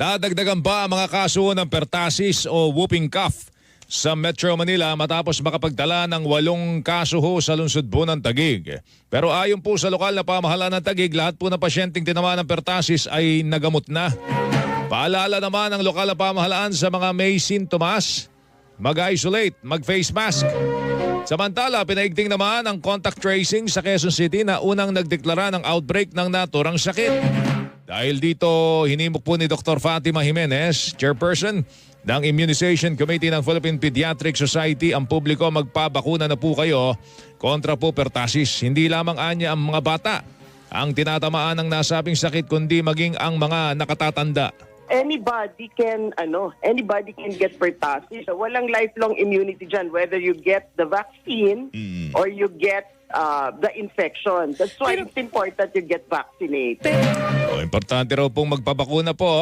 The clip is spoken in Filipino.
Dadagdagan ba ang mga kaso ng pertasis o whooping cough sa Metro Manila matapos makapagtala ng walong kaso ho sa lungsod po ng Tagig. Pero ayon po sa lokal na pamahalaan ng Tagig, lahat po ng pasyenteng tinamaan ng pertasis ay nagamot na. Paalala naman ng lokal na pamahalaan sa mga may sintomas, mag-isolate, mag-face mask. Samantala, pinaigting naman ang contact tracing sa Quezon City na unang nagdeklara ng outbreak ng naturang sakit. Dahil dito, hinimok po ni Dr. Fatima Jimenez, chairperson ng Immunization Committee ng Philippine Pediatric Society, ang publiko magpabakuna na po kayo kontra po pertasis. Hindi lamang anya ang mga bata ang tinatamaan ng nasabing sakit kundi maging ang mga nakatatanda. anybody can ano anybody can get pertussis so walang lifelong immunity dyan whether you get the vaccine or you get uh, the infection. That's why it's important you get vaccinated. O, importante raw pong magpabakuna po